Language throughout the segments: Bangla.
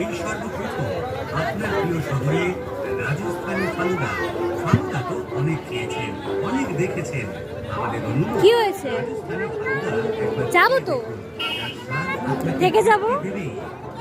এই সর্বপ্রথম আপনার প্রিয় শহরে রাজস্থানি ফালুদা ফালুদা তো অনেক খেয়েছেন অনেক দেখেছেন। আমাদের অনুরোধ কি হয়েছে? যাব তো। থেকে যাব?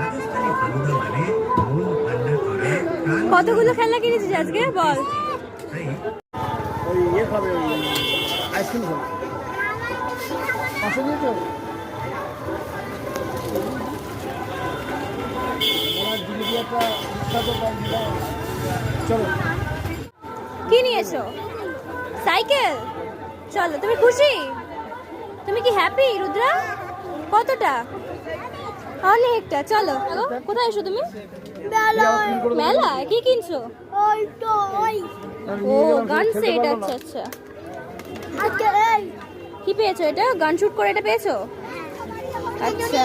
রাজস্থানি ফালুদা মানে মন ঠান্ডা করে কতগুলো খেলনা কিনেছিস আজকে? বল। ওই ইয়ে খাবে। আইসক্রিম খাবে দিয়েছ? জিলিপি একটা বিখ্যাত কি সাইকেল? চলো তুমি খুশি? তুমি কি হ্যাপি রুদ্রা? কতটা? অনেকটা চলো, কোথায় এসো তুমি? মেলা কি কিনছো? ও গান সেট আচ্ছা আচ্ছা। কি পেয়েছ এটা? গান শুট করে এটা পেয়েছ? আচ্ছা।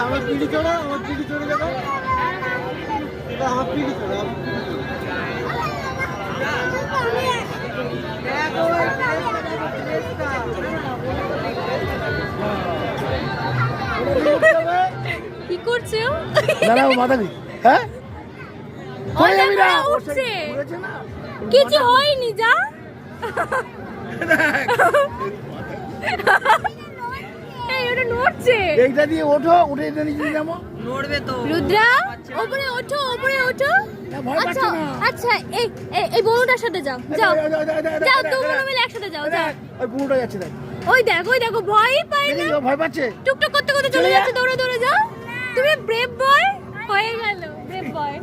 আমার পিড়ি চড়া আমার পিড়ি চড়ে যাবে এটা আমার পিড়ি চড়া কি করছ দাঁড়াও হ্যাঁ? উঠছে। কিছু হয়নি যা। নড়ছে। এইটা দিয়ে ওঠো উঠে এটা নিয়ে যাব। রুদ্রা ওপরে ওঠো ওপরে ওঠো। ভয় পাচ্ছে আচ্ছা আচ্ছা এই এই- এই সাথে যাও যাও। যাও তোমরা মিলে একসাথে যাও যাও। ওই বুড়োটা যাচ্ছে দেখ। ওই দেখো ওই দেখো ভয়ই পায় না। এই, ভয় পাচ্ছে? টুকটুক করতে করতে চলে চলে যাচ্ছে দৌড়ে দৌড়ে যাও। তুমি ব্রেভ বয় হয়ে গেল ব্রেভ বয়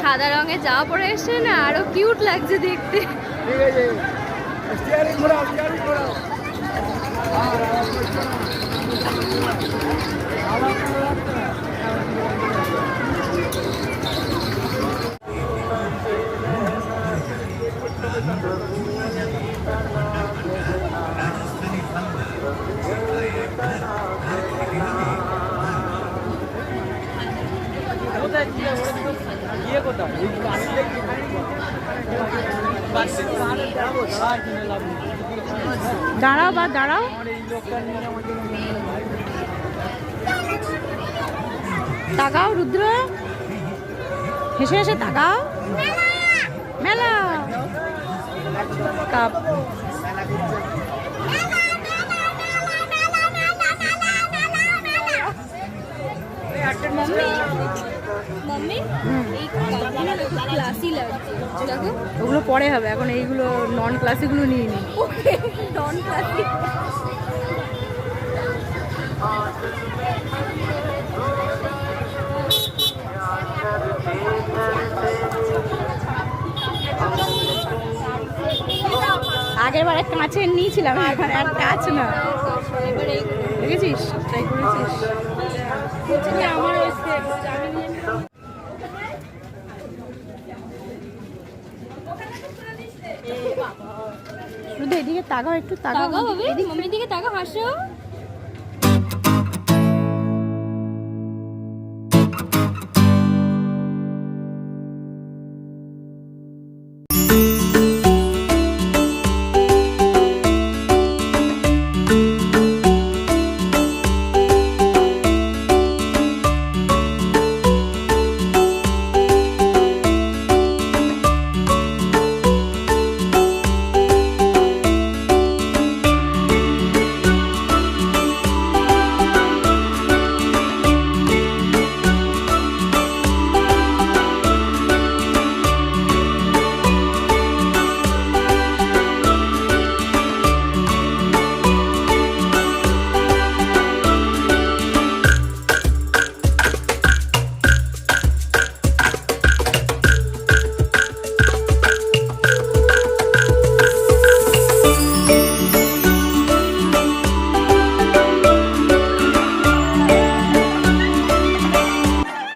সাদা রঙের জামা পরে এসে না আরও কিউট লাগছে দেখতে। ঠিক আছে। স্টিয়ারিং ঘোরাও স্টিয়ারিং ঘোরাও। দাঁড়াও বা দাঁড়াও তাকাও রুদ্র হেসে হেসে তাকাও মেলা কাপ মাম্মি ওগুলো পরে হবে এখন এইগুলো নন ক্লাসিকগুলো নিয়ে নি। নন ক্লাসি আগের বার একটা কাঁচের নিয়েছিলাম এখন আর কাঁচ না। দেখেছিস? ট্রাই করেছিস বলছি যে আমার এসছে আমি নিয়ে নিই। শুধু এদিকে তাকাও একটু তাকাও তাকাও ভাবি মাম্মির দিকে তাকাও হাসো।